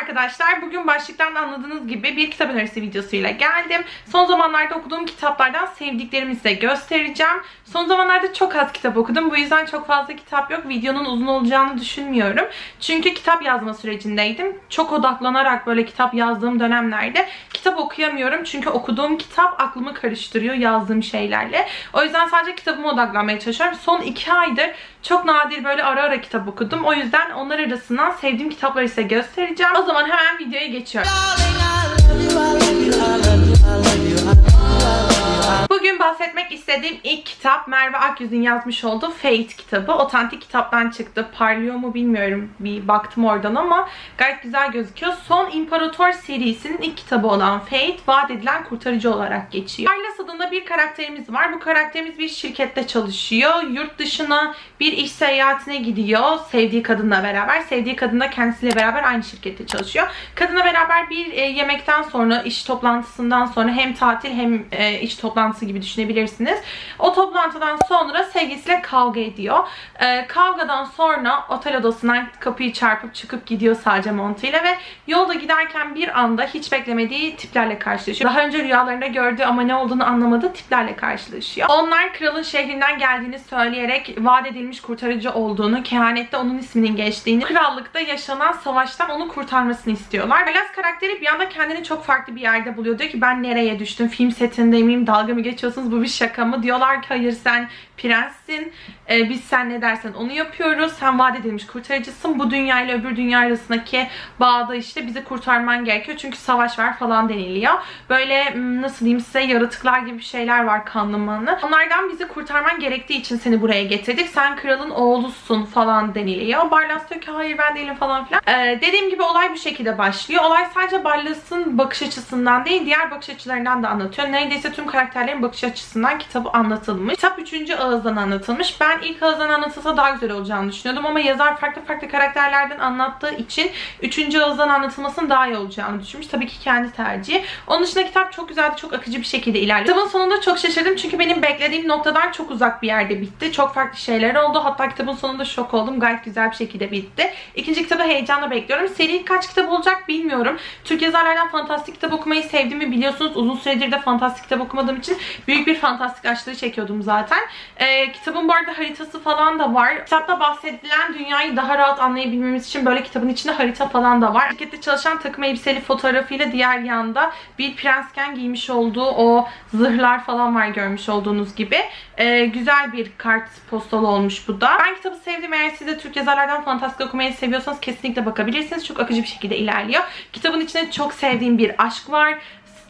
arkadaşlar. Bugün başlıktan anladığınız gibi bir kitap önerisi videosuyla geldim. Son zamanlarda okuduğum kitaplardan sevdiklerimi size göstereceğim. Son zamanlarda çok az kitap okudum. Bu yüzden çok fazla kitap yok. Videonun uzun olacağını düşünmüyorum. Çünkü kitap yazma sürecindeydim. Çok odaklanarak böyle kitap yazdığım dönemlerde kitap okuyamıyorum. Çünkü okuduğum kitap aklımı karıştırıyor yazdığım şeylerle. O yüzden sadece kitabıma odaklanmaya çalışıyorum. Son iki aydır çok nadir böyle ara ara kitap okudum. O yüzden onlar arasından sevdiğim kitapları size göstereceğim. O zaman hemen videoya geçiyorum. Bahsetmek istediğim ilk kitap Merve Akyüz'ün yazmış olduğu Fate kitabı. Otantik kitaptan çıktı. Parlıyor mu bilmiyorum. Bir baktım oradan ama gayet güzel gözüküyor. Son İmparator serisinin ilk kitabı olan Fate, vaat edilen kurtarıcı olarak geçiyor. Barlas adında bir karakterimiz var. Bu karakterimiz bir şirkette çalışıyor. Yurt dışına bir iş seyahatine gidiyor. Sevdiği kadınla beraber. Sevdiği kadın da kendisiyle beraber aynı şirkette çalışıyor. Kadınla beraber bir e, yemekten sonra, iş toplantısından sonra hem tatil hem e, iş toplantısı gibi düşünebilirsiniz. O toplantıdan sonra sevgilisiyle kavga ediyor. E, kavgadan sonra otel odasından kapıyı çarpıp çıkıp gidiyor sadece montuyla ve yolda giderken bir anda hiç beklemediği tiplerle karşılaşıyor. Daha önce rüyalarında gördüğü ama ne olduğunu anlamadığı tiplerle karşılaşıyor. Onlar kralın şehrinden geldiğini söyleyerek vaat edilmiş kurtarıcı olduğunu, kehanette onun isminin geçtiğini, krallıkta yaşanan savaştan onu kurtarmasını istiyorlar. Velas karakteri bir anda kendini çok farklı bir yerde buluyor. Diyor ki ben nereye düştüm? Film setinde miyim? Dalga mı geçiyorsunuz? Bu bir şaka mı? Diyorlar ki hayır sen prenssin. Ee, biz sen ne dersen onu yapıyoruz. Sen vaat edilmiş kurtarıcısın. Bu dünya ile öbür dünya arasındaki bağda işte bizi kurtarman gerekiyor. Çünkü savaş var falan deniliyor. Böyle nasıl diyeyim size yaratıklar gibi şeyler var kanlı manlı. Onlardan bizi kurtarman gerektiği için seni buraya getirdik. Sen kralın oğlusun falan deniliyor. Barlas diyor ki hayır ben değilim falan filan. Ee, dediğim gibi olay bu şekilde başlıyor. Olay sadece Barlas'ın bakış açısından değil diğer bakış açılarından da anlatıyor. Neredeyse tüm karakterlerin bakış açısından kitabı anlatılmış. Kitap 3. ağızdan anlatılmış. Ben ilk ağızdan anlatılsa daha güzel olacağını düşünüyordum ama yazar farklı farklı karakterlerden anlattığı için 3. ağızdan anlatılmasının daha iyi olacağını düşünmüş. Tabii ki kendi tercihi. Onun dışında kitap çok güzeldi. Çok akıcı bir şekilde ilerliyor. Kitabın sonunda çok şaşırdım çünkü benim beklediğim noktadan çok uzak bir yerde bitti. Çok farklı şeyler oldu. Hatta kitabın sonunda şok oldum. Gayet güzel bir şekilde bitti. İkinci kitabı heyecanla bekliyorum. Seri kaç kitap olacak bilmiyorum. Türk yazarlardan fantastik kitap okumayı sevdiğimi biliyorsunuz. Uzun süredir de fantastik kitap okumadığım için büyük bir fantastik açlığı çekiyordum zaten. Ee, kitabın bu arada haritası falan da var. Kitapta bahsedilen dünyayı daha rahat anlayabilmemiz için böyle kitabın içinde harita falan da var. Şirkette çalışan takım elbiseli fotoğrafıyla diğer yanda bir prensken giymiş olduğu o zırhlar falan var görmüş olduğunuz gibi. Ee, güzel bir kart postalı olmuş bu da. Ben kitabı sevdim. Eğer siz de Türk yazarlardan fantastik okumayı seviyorsanız kesinlikle bakabilirsiniz. Çok akıcı bir şekilde ilerliyor. Kitabın içinde çok sevdiğim bir aşk var.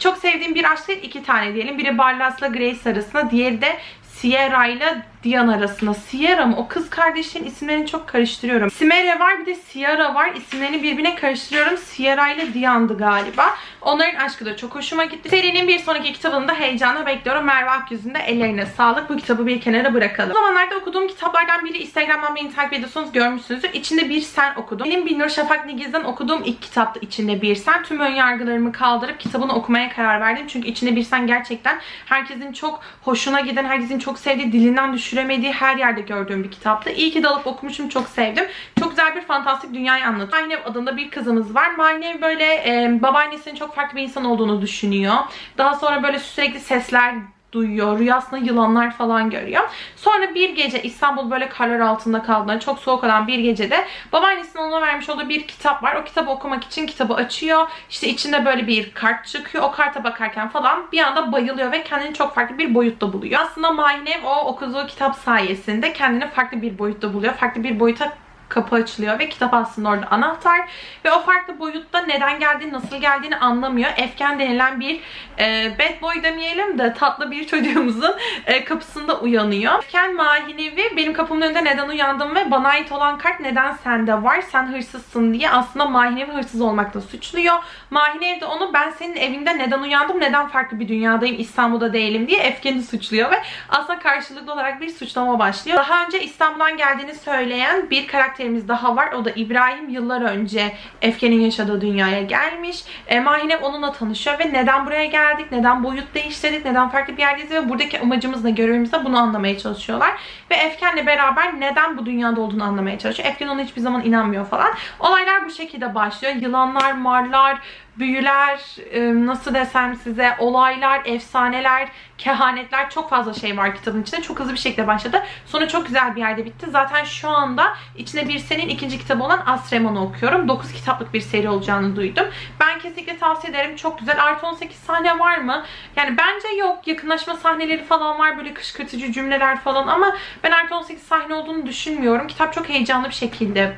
Çok sevdiğim bir aşk değil iki tane diyelim. Biri Barlas'la Grace arasında. Diğeri de Sierra ile Dian arasında. Sierra mı? O kız kardeşlerin isimlerini çok karıştırıyorum. Simere var bir de Sierra var. İsimlerini birbirine karıştırıyorum. Sierra ile Dian'dı galiba. Onların aşkı da çok hoşuma gitti. Serinin bir sonraki kitabını da heyecanla bekliyorum. Merve Akyüz'ün de ellerine sağlık. Bu kitabı bir kenara bırakalım. O zamanlarda okuduğum kitaplardan biri Instagram'dan beni takip ediyorsanız görmüşsünüzdür. İçinde bir sen okudum. Benim Binnur Şafak Nigiz'den okuduğum ilk kitaptı içinde bir sen. Tüm ön yargılarımı kaldırıp kitabını okumaya karar verdim. Çünkü içinde bir sen gerçekten herkesin çok hoşuna giden, herkesin çok sevdiği, dilinden düşüremediği her yerde gördüğüm bir kitaptı. İyi ki dalıp okumuşum. Çok sevdim. Çok güzel bir fantastik dünyayı anlatıyor. Maynev adında bir kızımız var. Maynev böyle e, babaannesinin çok farklı bir insan olduğunu düşünüyor. Daha sonra böyle sürekli sesler duyuyor. Rüyasında yılanlar falan görüyor. Sonra bir gece İstanbul böyle karlar altında kaldığında çok soğuk olan bir gecede babaannesinin ona vermiş olduğu bir kitap var. O kitabı okumak için kitabı açıyor. İşte içinde böyle bir kart çıkıyor. O karta bakarken falan bir anda bayılıyor ve kendini çok farklı bir boyutta buluyor. Aslında Maynev o okuduğu kitap sayesinde kendini farklı bir boyutta buluyor. Farklı bir boyuta kapı açılıyor ve kitap aslında orada anahtar ve o farklı boyutta neden geldiğini, nasıl geldiğini anlamıyor. Efken denilen bir e, bad boy demeyelim de tatlı bir çocuğumuzun e, kapısında uyanıyor. Efken mahinevi benim kapımın önünde neden uyandım ve bana ait olan kart neden sende var? Sen hırsızsın diye aslında mahinevi hırsız olmakla suçluyor. Mahinevi de onu ben senin evinde neden uyandım? Neden farklı bir dünyadayım? İstanbul'da değilim diye Efken'i suçluyor ve aslında karşılıklı olarak bir suçlama başlıyor. Daha önce İstanbul'dan geldiğini söyleyen bir karakter karakterimiz daha var. O da İbrahim. Yıllar önce Efke'nin yaşadığı dünyaya gelmiş. E, Mahinev onunla tanışıyor ve neden buraya geldik, neden boyut değiştirdik, neden farklı bir yerdeyiz ve buradaki amacımız ne, görevimiz de bunu anlamaya çalışıyorlar. Ve Efken'le beraber neden bu dünyada olduğunu anlamaya çalışıyor. Efken ona hiçbir zaman inanmıyor falan. Olaylar bu şekilde başlıyor. Yılanlar, marlar, büyüler, e, nasıl desem size olaylar, efsaneler, kehanetler çok fazla şey var kitabın içinde. Çok hızlı bir şekilde başladı. Sonra çok güzel bir yerde bitti. Zaten şu anda içine bir senin ikinci kitabı olan Asremon'u okuyorum. 9 kitaplık bir seri olacağını duydum. Ben kesinlikle tavsiye ederim. Çok güzel. Artı 18 sahne var mı? Yani bence yok. Yakınlaşma sahneleri falan var. Böyle kışkırtıcı cümleler falan ama ben artı 18 sahne olduğunu düşünmüyorum. Kitap çok heyecanlı bir şekilde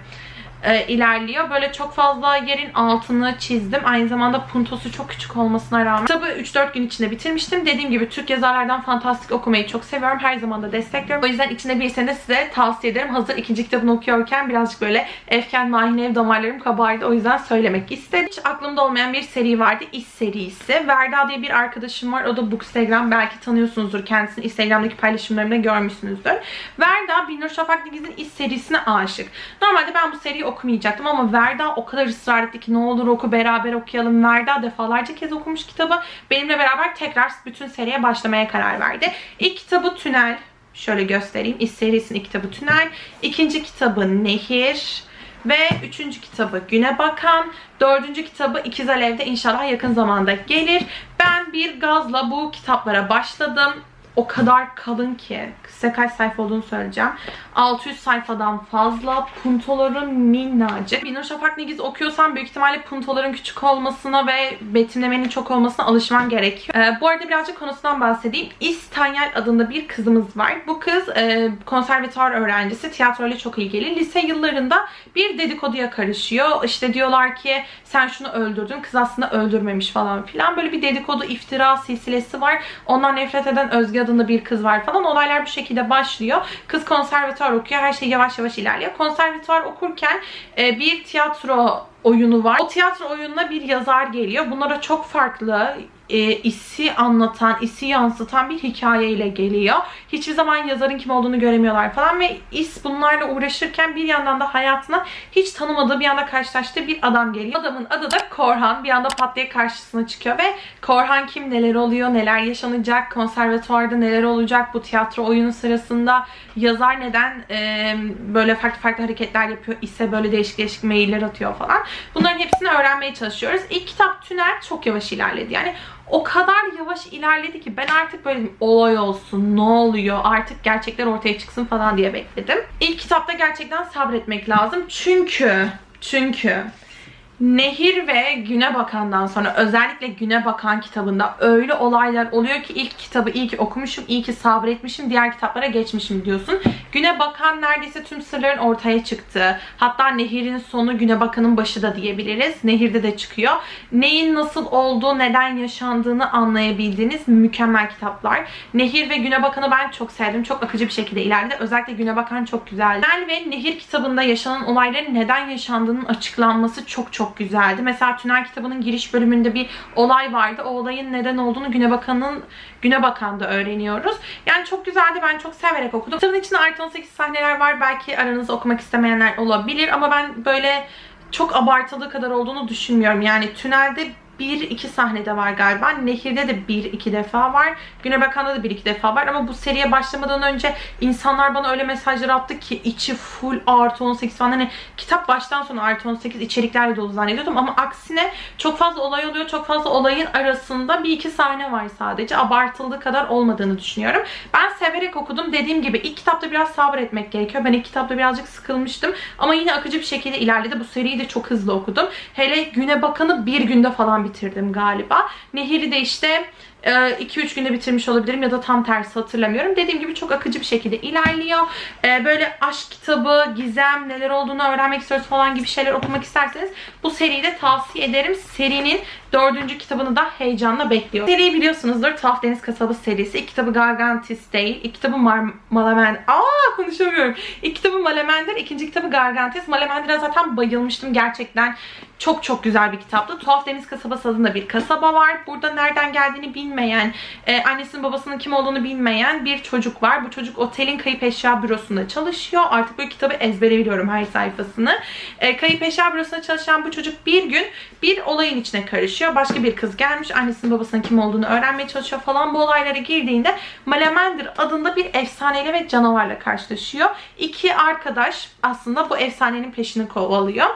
e, ilerliyor. Böyle çok fazla yerin altını çizdim. Aynı zamanda puntosu çok küçük olmasına rağmen. Kitabı 3-4 gün içinde bitirmiştim. Dediğim gibi Türk yazarlardan fantastik okumayı çok seviyorum. Her zaman da destekliyorum. O yüzden içinde bir sene size tavsiye ederim. Hazır ikinci kitabını okuyorken birazcık böyle Efken Mahinev damarlarım kabardı. O yüzden söylemek istedim. Hiç aklımda olmayan bir seri vardı. İş serisi. Verda diye bir arkadaşım var. O da Bookstagram. Belki tanıyorsunuzdur kendisini. Instagram'daki paylaşımlarımda görmüşsünüzdür. Verda Binur Şafak Digiz'in iş serisine aşık. Normalde ben bu seriyi okumayacaktım ama Verda o kadar ısrar etti ki ne olur oku beraber okuyalım. Verda defalarca kez okumuş kitabı. Benimle beraber tekrar bütün seriye başlamaya karar verdi. İlk kitabı Tünel. Şöyle göstereyim. İş serisinin ilk kitabı Tünel. İkinci kitabı Nehir. Ve üçüncü kitabı Güne Bakan. Dördüncü kitabı İkiz Alev'de inşallah yakın zamanda gelir. Ben bir gazla bu kitaplara başladım. O kadar kalın ki. Size kaç sayfa olduğunu söyleyeceğim. 600 sayfadan fazla. Puntoların minnacık. Binur Şafak Nigiz okuyorsam büyük ihtimalle puntoların küçük olmasına ve betimlemenin çok olmasına alışman gerekiyor. Ee, bu arada birazcık konusundan bahsedeyim. İstanyal adında bir kızımız var. Bu kız e, konservatuar öğrencisi. Tiyatroyla çok ilgili. Lise yıllarında bir dedikoduya karışıyor. İşte diyorlar ki sen şunu öldürdün. Kız aslında öldürmemiş falan filan. Böyle bir dedikodu, iftira silsilesi var. Ondan nefret eden Özge adında bir kız var falan. Olaylar bu şekilde başlıyor. Kız konservatuar okuyor. Her şey yavaş yavaş ilerliyor. Konservatuar okurken e, bir tiyatro oyunu var. O tiyatro oyununa bir yazar geliyor. Bunlara çok farklı e, isi anlatan, isi yansıtan bir hikayeyle geliyor. Hiçbir zaman yazarın kim olduğunu göremiyorlar falan ve is bunlarla uğraşırken bir yandan da hayatına hiç tanımadığı bir anda karşılaştığı bir adam geliyor. Adamın adı da Korhan. Bir anda pat diye karşısına çıkıyor ve Korhan kim, neler oluyor, neler yaşanacak, konservatuvarda neler olacak bu tiyatro oyunu sırasında yazar neden e, böyle farklı farklı hareketler yapıyor, ise böyle değişik değişik mailler atıyor falan. Bunların hepsini öğrenmeye çalışıyoruz. İlk kitap Tünel çok yavaş ilerledi. Yani o kadar yavaş ilerledi ki ben artık böyle olay olsun, ne oluyor, artık gerçekler ortaya çıksın falan diye bekledim. İlk kitapta gerçekten sabretmek lazım. Çünkü, çünkü Nehir ve Güne Bakan'dan sonra özellikle Güne Bakan kitabında öyle olaylar oluyor ki ilk kitabı iyi ki okumuşum, iyi ki sabretmişim, diğer kitaplara geçmişim diyorsun. Güne Bakan neredeyse tüm sırların ortaya çıktığı, hatta Nehir'in sonu Güne Bakan'ın başı da diyebiliriz. Nehir'de de çıkıyor. Neyin nasıl olduğu, neden yaşandığını anlayabildiğiniz mükemmel kitaplar. Nehir ve Güne Bakan'ı ben çok sevdim. Çok akıcı bir şekilde ilerledi. Özellikle Güne Bakan çok güzeldi. Nel ve Nehir kitabında yaşanan olayların neden yaşandığının açıklanması çok çok güzeldi. Mesela Tünel kitabının giriş bölümünde bir olay vardı. O olayın neden olduğunu Güne Bakan'ın Güne Bakan'da öğreniyoruz. Yani çok güzeldi. Ben çok severek okudum. Kitabın içinde artı 18 sahneler var. Belki aranızda okumak istemeyenler olabilir ama ben böyle çok abartılı kadar olduğunu düşünmüyorum. Yani tünelde bir iki sahnede var galiba. Nehir'de de bir iki defa var. Güne Bakan'da da bir iki defa var. Ama bu seriye başlamadan önce insanlar bana öyle mesajlar attı ki içi full artı 18 falan. Hani kitap baştan sona artı 18 içeriklerle dolu zannediyordum. Ama aksine çok fazla olay oluyor. Çok fazla olayın arasında bir iki sahne var sadece. Abartıldığı kadar olmadığını düşünüyorum. Ben severek okudum. Dediğim gibi ilk kitapta biraz sabretmek gerekiyor. Ben ilk kitapta birazcık sıkılmıştım. Ama yine akıcı bir şekilde ilerledi. Bu seriyi de çok hızlı okudum. Hele Güne Bakan'ı bir günde falan bitirdim galiba. Nehir'i de işte 2-3 günde bitirmiş olabilirim ya da tam tersi hatırlamıyorum. Dediğim gibi çok akıcı bir şekilde ilerliyor. Ee, böyle aşk kitabı, gizem, neler olduğunu öğrenmek istiyoruz falan gibi şeyler okumak isterseniz bu seriyi de tavsiye ederim. Serinin dördüncü kitabını da heyecanla bekliyorum. Seriyi biliyorsunuzdur. Tuhaf Deniz Kasabı serisi. İlk kitabı Gargantis değil. İlk kitabı Mar Malamender. Aa konuşamıyorum. İlk kitabı Malamender. ikinci kitabı Gargantis. Malamander'a zaten bayılmıştım. Gerçekten çok çok güzel bir kitaptı. Tuhaf Deniz Kasabası adında bir kasaba var. Burada nereden geldiğini bilmiyorum bilmeyen, e, annesinin babasının kim olduğunu bilmeyen bir çocuk var. Bu çocuk otelin kayıp eşya bürosunda çalışıyor. Artık böyle kitabı ezbere biliyorum her sayfasını. E, kayıp eşya bürosunda çalışan bu çocuk bir gün bir olayın içine karışıyor. Başka bir kız gelmiş. Annesinin babasının kim olduğunu öğrenmeye çalışıyor falan. Bu olaylara girdiğinde Malamander adında bir efsaneyle ve canavarla karşılaşıyor. İki arkadaş aslında bu efsanenin peşini kovalıyor.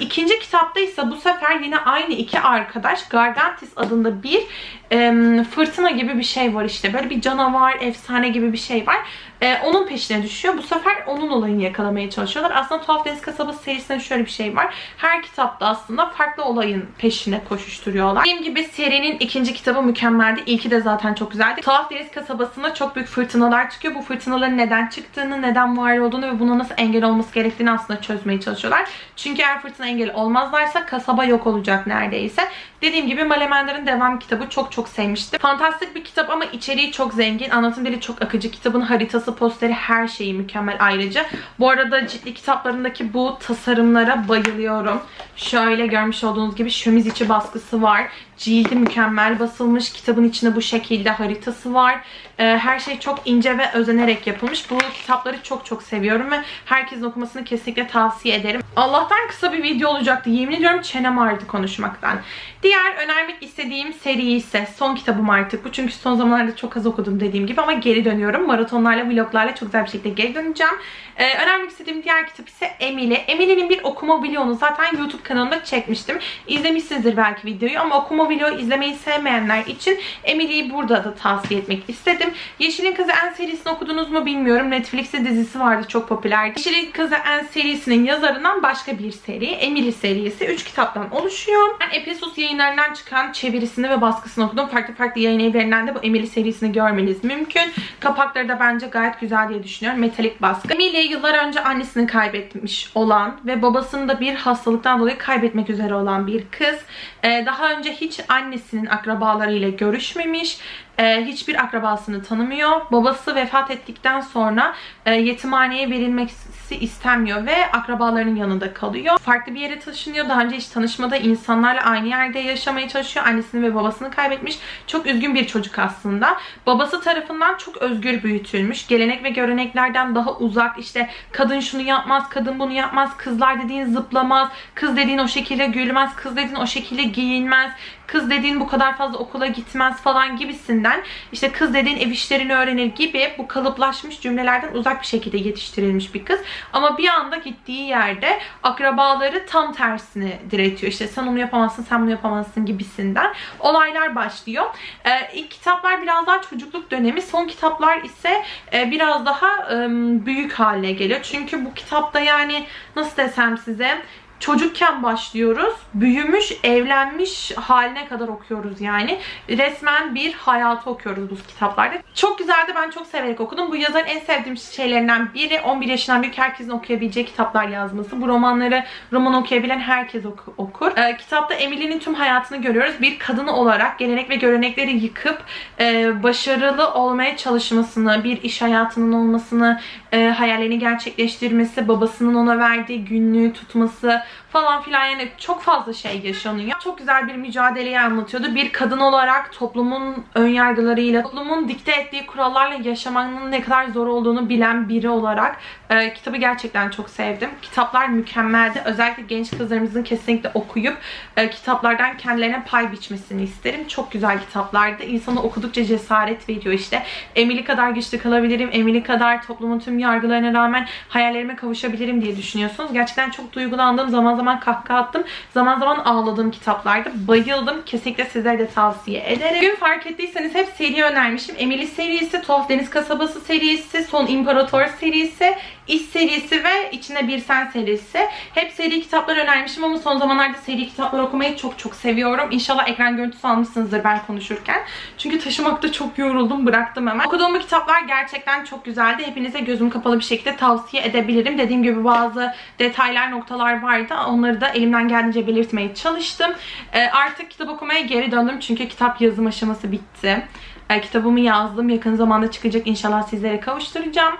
İkinci kitapta ise bu sefer yine aynı iki arkadaş Gargantis adında bir em, fırtına gibi bir şey var işte. Böyle bir canavar, efsane gibi bir şey var. E, onun peşine düşüyor. Bu sefer onun olayını yakalamaya çalışıyorlar. Aslında Tuhaf Deniz Kasabası serisinde şöyle bir şey var. Her kitapta aslında farklı olayın peşine koşuşturuyorlar. Dediğim gibi serinin ikinci kitabı mükemmeldi. İlki de zaten çok güzeldi. Tuhaf Deniz Kasabası'nda çok büyük fırtınalar çıkıyor. Bu fırtınaların neden çıktığını, neden var olduğunu ve buna nasıl engel olması gerektiğini aslında çözmeye çalışıyorlar. Çünkü eğer fırtına engel olmazlarsa kasaba yok olacak neredeyse. Dediğim gibi Malemender'in devam kitabı çok çok sevmiştim. Fantastik bir kitap ama içeriği çok zengin. Anlatım dili çok akıcı. Kitabın haritası, posteri her şeyi mükemmel ayrıca. Bu arada ciddi kitaplarındaki bu tasarımlara bayılıyorum. Şöyle görmüş olduğunuz gibi şömiz içi baskısı var. Cildi mükemmel basılmış. Kitabın içinde bu şekilde haritası var. Ee, her şey çok ince ve özenerek yapılmış. Bu kitapları çok çok seviyorum ve herkesin okumasını kesinlikle tavsiye ederim. Allah'tan kısa bir video olacaktı. Yemin ediyorum çenem ağrıdı konuşmaktan. Diğer önermek istediğim seri ise son kitabım artık bu. Çünkü son zamanlarda çok az okudum dediğim gibi ama geri dönüyorum. Maratonlarla, vloglarla çok güzel bir şekilde geri döneceğim. Ee, önermek istediğim diğer kitap ise Emily. Emily'nin bir okuma vlogunu zaten YouTube kanalımda çekmiştim. İzlemişsinizdir belki videoyu ama okuma vlogu izlemeyi sevmeyenler için Emily'yi burada da tavsiye etmek istedim. Yeşilin Kızı En serisini okudunuz mu bilmiyorum. Netflix'te dizisi vardı çok popülerdi. Yeşilin Kızı En serisinin yazarından başka bir seri. Emily serisi. 3 kitaptan oluşuyor. Ben Epesus yayınlarından çıkan çevirisini ve baskısını okudum. Farklı farklı yayın evlerinden de bu Emily serisini görmeniz mümkün. Kapakları da bence gayet güzel diye düşünüyorum. Metalik baskı. Emily yıllar önce annesini kaybetmiş olan ve babasını da bir hastalıktan dolayı kaybetmek üzere olan bir kız. Ee, daha önce hiç annesinin akrabalarıyla görüşmemiş. Ee, hiçbir akrabasını tanımıyor. Babası vefat ettikten sonra e, yetimhaneye verilmesi istenmiyor ve akrabalarının yanında kalıyor. Farklı bir yere taşınıyor. Daha önce hiç tanışmadığı insanlarla aynı yerde yaşamaya çalışıyor. Annesini ve babasını kaybetmiş. Çok üzgün bir çocuk aslında. Babası tarafından çok özgür büyütülmüş. Gelenek ve göreneklerden daha uzak. İşte kadın şunu yapmaz, kadın bunu yapmaz. Kızlar dediğin zıplamaz. Kız dediğin o şekilde gülmez. Kız dediğin o şekilde giyinmez. Kız dediğin bu kadar fazla okula gitmez falan gibisinden işte kız dediğin ev işlerini öğrenir gibi bu kalıplaşmış cümlelerden uzak bir şekilde yetiştirilmiş bir kız. Ama bir anda gittiği yerde akrabaları tam tersini diretiyor. İşte sen onu yapamazsın, sen bunu yapamazsın gibisinden olaylar başlıyor. Ee, ilk kitaplar biraz daha çocukluk dönemi. Son kitaplar ise e, biraz daha e, büyük haline geliyor. Çünkü bu kitapta yani nasıl desem size çocukken başlıyoruz. Büyümüş, evlenmiş haline kadar okuyoruz yani. Resmen bir hayatı okuyoruz bu kitaplarda. Çok güzeldi. Ben çok severek okudum. Bu yazarın en sevdiğim şeylerinden biri 11 yaşından büyük herkesin okuyabileceği kitaplar yazması. Bu romanları roman okuyabilen herkes oku, okur. Ee, kitapta Emily'nin tüm hayatını görüyoruz. Bir kadın olarak gelenek ve görenekleri yıkıp e, başarılı olmaya çalışmasını, bir iş hayatının olmasını, e, hayallerini gerçekleştirmesi, babasının ona verdiği günlüğü tutması, falan filan yani çok fazla şey yaşanıyor. Çok güzel bir mücadeleyi anlatıyordu. Bir kadın olarak toplumun önyargılarıyla, toplumun dikte ettiği kurallarla yaşamanın ne kadar zor olduğunu bilen biri olarak e, kitabı gerçekten çok sevdim. Kitaplar mükemmeldi. Özellikle genç kızlarımızın kesinlikle okuyup e, kitaplardan kendilerine pay biçmesini isterim. Çok güzel kitaplardı. İnsanı okudukça cesaret veriyor işte. Emily kadar güçlü kalabilirim. Emily kadar toplumun tüm yargılarına rağmen hayallerime kavuşabilirim diye düşünüyorsunuz. Gerçekten çok duygulandığım zaman zaman kahkaha attım. Zaman zaman ağladığım kitaplardı. Bayıldım. Kesinlikle sizlere de tavsiye ederim. Bugün fark ettiyseniz hep seri önermişim. Emily serisi, Tuhaf Deniz Kasabası serisi, Son İmparator serisi, İş serisi ve içinde Bir Sen serisi. Hep seri kitaplar önermişim ama son zamanlarda seri kitaplar okumayı çok çok seviyorum. İnşallah ekran görüntüsü almışsınızdır ben konuşurken. Çünkü taşımakta çok yoruldum. Bıraktım hemen. Okuduğum bu kitaplar gerçekten çok güzeldi. Hepinize gözüm kapalı bir şekilde tavsiye edebilirim. Dediğim gibi bazı detaylar, noktalar vardı. Onları da elimden geldiğince belirtmeye çalıştım. Ee, artık kitap okumaya geri döndüm. Çünkü kitap yazım aşaması bitti. Ee, kitabımı yazdım. Yakın zamanda çıkacak. İnşallah sizlere kavuşturacağım.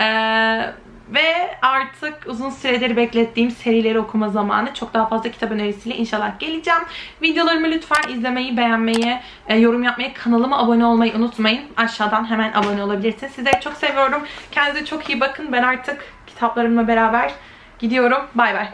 Ee, Ve artık uzun süredir beklettiğim serileri okuma zamanı. Çok daha fazla kitap önerisiyle inşallah geleceğim. Videolarımı lütfen izlemeyi, beğenmeyi, e, yorum yapmayı, kanalıma abone olmayı unutmayın. Aşağıdan hemen abone olabilirsiniz. Sizleri çok seviyorum. Kendinize çok iyi bakın. Ben artık kitaplarımla beraber gidiyorum. Bay bay.